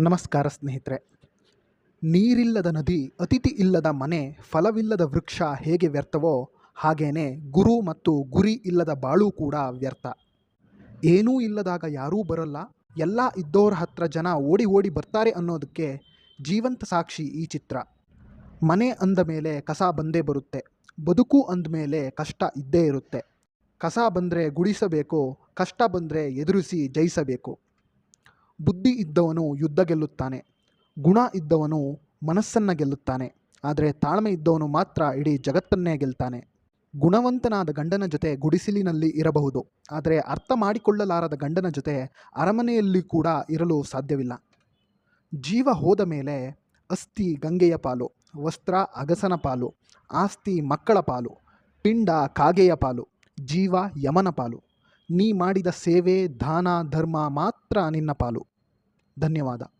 ನಮಸ್ಕಾರ ಸ್ನೇಹಿತರೆ. ನೀರಿಲ್ಲದ ನದಿ, ಅತಿಥಿ ಇಲ್ಲದ ಮನೆ, ಫಲವಿಲ್ಲದ ವೃಕ್ಷ ಹೇಗೆ ವ್ಯರ್ಥವೋ ಹಾಗೇನೆ ಗುರು ಮತ್ತು ಗುರಿ ಇಲ್ಲದ ಬಾಳು ಕೂಡ ವ್ಯರ್ಥ. ಏನೂ ಇಲ್ಲದಾಗ ಯಾರೂ ಬರಲ್ಲ. ಎಲ್ಲ ಇದ್ದೋರ ಹತ್ರ ಜನ ಓಡಿ ಓಡಿ ಬರ್ತಾರೆ ಅನ್ನೋದಕ್ಕೆ ಜೀವಂತ ಸಾಕ್ಷಿ ಈ ಚಿತ್ರ. ಮನೆ ಅಂದ ಮೇಲೆ ಕಸ ಬಂದೇ ಬರುತ್ತೆ. ಬದುಕು ಅಂದಮೇಲೆ ಕಷ್ಟ ಇದ್ದೇ ಇರುತ್ತೆ. ಕಸ ಬಂದರೆ ಗುಡಿಸಬೇಕು, ಕಷ್ಟ ಬಂದರೆ ಎದುರಿಸಿ ಜಯಿಸಬೇಕು. ಬುದ್ಧಿ ಇದ್ದವನು ಯುದ್ಧ ಗೆಲ್ಲುತ್ತಾನೆ, ಗುಣ ಇದ್ದವನು ಮನಸ್ಸನ್ನು ಗೆಲ್ಲುತ್ತಾನೆ, ಆದರೆ ತಾಳ್ಮೆ ಇದ್ದವನು ಮಾತ್ರ ಇಡೀ ಜಗತ್ತನ್ನೇ ಗೆಲ್ತಾನೆ. ಗುಣವಂತನಾದ ಗಂಡನ ಜೊತೆ ಗುಡಿಸಿಲಿನಲ್ಲಿ ಇರಬಹುದು, ಆದರೆ ಅರ್ಥ ಮಾಡಿಕೊಳ್ಳಲಾರದ ಗಂಡನ ಜೊತೆ ಅರಮನೆಯಲ್ಲಿ ಕೂಡ ಇರಲು ಸಾಧ್ಯವಿಲ್ಲ. ಜೀವ ಹೋದ ಮೇಲೆ ಅಸ್ಥಿ ಗಂಗೆಯ ಪಾಲು, ವಸ್ತ್ರ ಅಗಸನ ಪಾಲು, ಆಸ್ತಿ ಮಕ್ಕಳ ಪಾಲು, ಪಿಂಡ ಕಾಗೆಯ ಪಾಲು, ಜೀವ ಯಮನ ಪಾಲು. ನೀ ಮಾಡಿದ ಸೇವೆ ದಾನ ಧರ್ಮ ಮಾತ್ರ ನಿನ್ನ ಪಾಲು. ಧನ್ಯವಾದ.